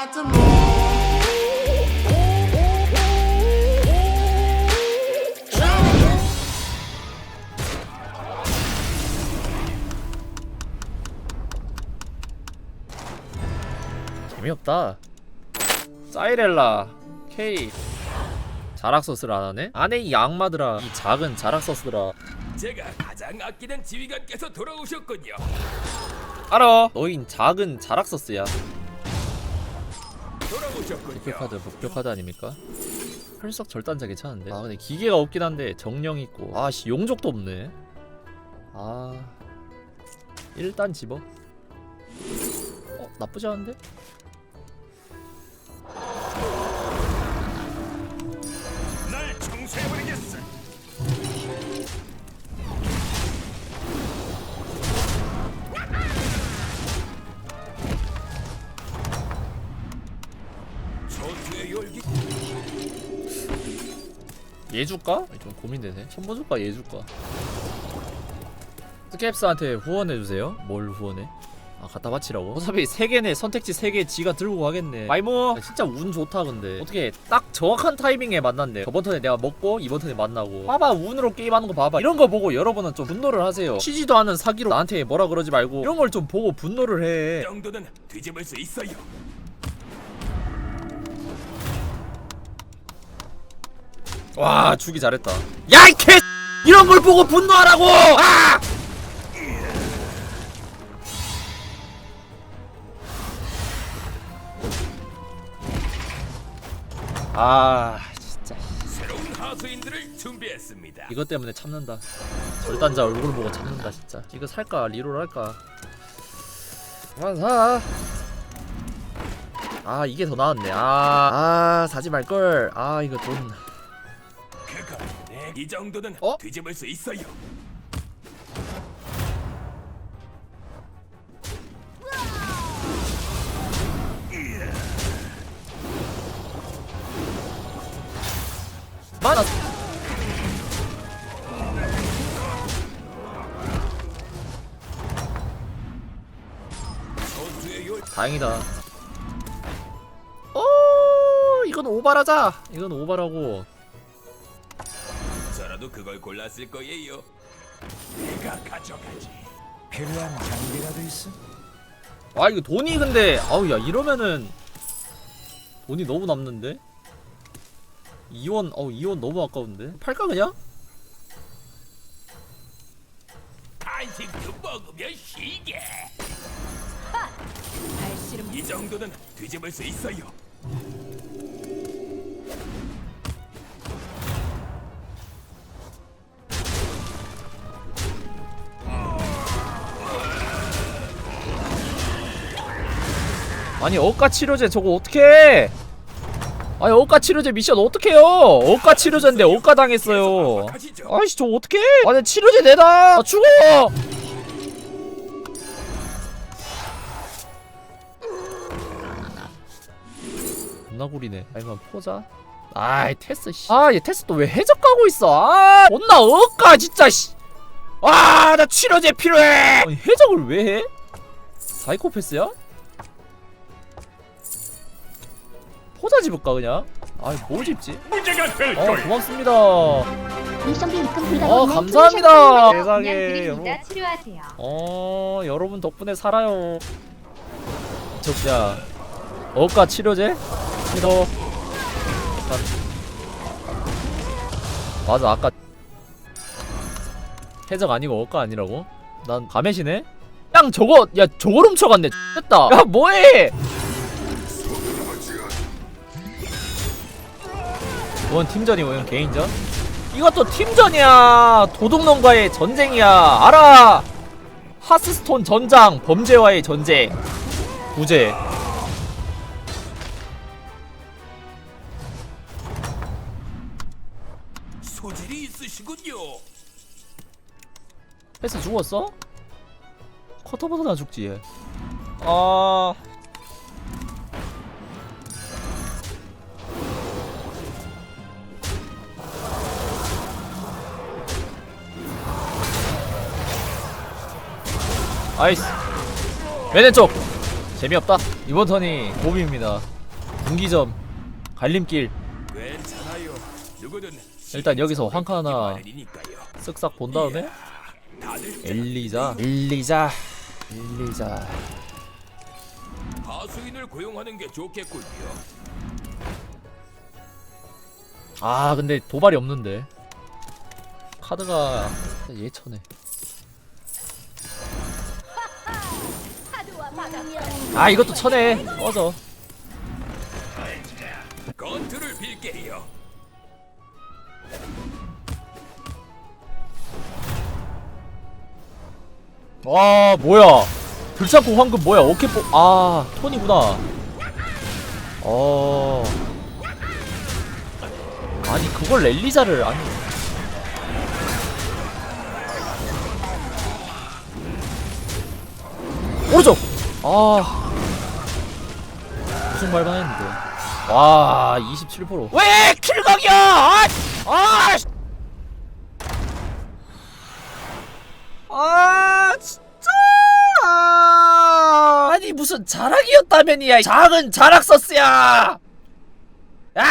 about to move. 재미없다. 사이렐라 K 자락서스를 안 하네? 안에 이 악마들아 이 작은 자락서스들아 제가 가장 아끼는 지휘관께서 돌아오셨군요. 알아 너흰 작은 자락서스야. 목표 카드 목표 카드 아닙니까? 혈석 절단자 괜찮은데 아 근데 기계가 없긴 한데 정령 있고. 아씨 용족도 없네. 아 일단 집어. 어 나쁘지 않은데? 얘 줄까? 좀 고민되네. 천보 줄까 얘 줄까? 스캡스한테 후원해주세요. 뭘 후원해? 아 갖다 바치라고? 어차피 세개네 선택지 세개 지가 들고 가겠네. 마이모! 아, 진짜 운 좋다 근데. 어떻게 딱 정확한 타이밍에 만났네. 저번 턴에 내가 먹고 이번 턴에 만나고. 봐봐 운으로 게임하는 거 봐봐. 이런 거 보고 여러분은 좀 분노를 하세요. 쉬지도 않은 사기로 나한테 뭐라 그러지 말고 이런 걸 좀 보고 분노를 해. 이 정도는 뒤집을 수 있어요. 와 주기 잘했다. 야 이 개 이런 걸 보고 분노하라고! 아! 아 진짜. 새로운 하수인들을 준비했습니다. 이것 때문에 참는다. 절단자 얼굴 보고 참는다 진짜. 이거 살까? 리롤 할까? 그만 사아 아, 이게 더 나았네. 아, 아 사지 말걸. 아 이거 돈 이 정도는 어? 뒤집을 수 있어요. 맞아 다행이다. 어, 이건 오바라자. 이건 오바라고. 저라도 그걸 골랐을 거예요. 내가 가져가지. 필요한 장비라도 있어? 아 이거 돈이 근데 아우 야 이러면은 돈이 너무 남는데. 2원 어우 2원 너무 아까운데. 팔까 그냥? 간식도 먹으면 시게. 이 정도는 뒤집을 수 있어요. 아니 억가 치료제 저거 어떻게? 아니 억가 치료제 미션 어떻게요? 억가 치료제인데 억가 당했어요. 가시죠. 아이씨 저 어떡해 아니 치료제 내다 나 죽어 존나 구리네 아이만 포자 아이 테스 씨아얘 테스 또 왜 해적 가고 있어 아 존나 억까 진짜 씨 아 나 치료제 필요해 아니 해적을 왜 해? 사이코패스야? 포자 집을까 그냥? 아이 뭘 집지? 문제가 될어 고맙습니다 입금 어, 날 감사합니다. 세상에, 그냥. 치료하세요. 어 여러분 덕분에 살아요 적자 어까 치료제? 이거 맞아 아까 해적 아니고 어까 아니라고? 난 가메시네? 양 저거 야 저걸 훔쳐갔네 됐다 야 뭐해 이건 팀전이고 이건 개인전? 이것도 팀전이야. 도둑놈과의 전쟁이야. 알아? 하스스톤 전장 범죄와의 전쟁. 구제. 소질이 있으시군요. 패스 죽었어? 커터보다 나 죽지 얘. 아 아이스 왼쪽. 재미없다. 이번 턴이 고비입니다. 분기점 갈림길. 괜찮아요. 누구든 일단 여기서 황카 하나. 쓱싹 본 다음에 엘리자. 엘리자. 엘리자. 하수인을 고용하는 게 좋겠군요. 아 근데 도발이 없는데. 카드가 예천해 아 이것도 천해 꺼져. 건투를 빌게요. 와 뭐야? 불창고 황금 뭐야? 오케포 아 톤이구나. 어. 아니 그걸 랠리자를 아니. 오른쪽 아. 무슨 말만 했는데. 와 27%왜 킬각이야? 아, 아 씨. 아 진짜! 아니 무슨 자락이었다면이야 작은 자락 서스야! 야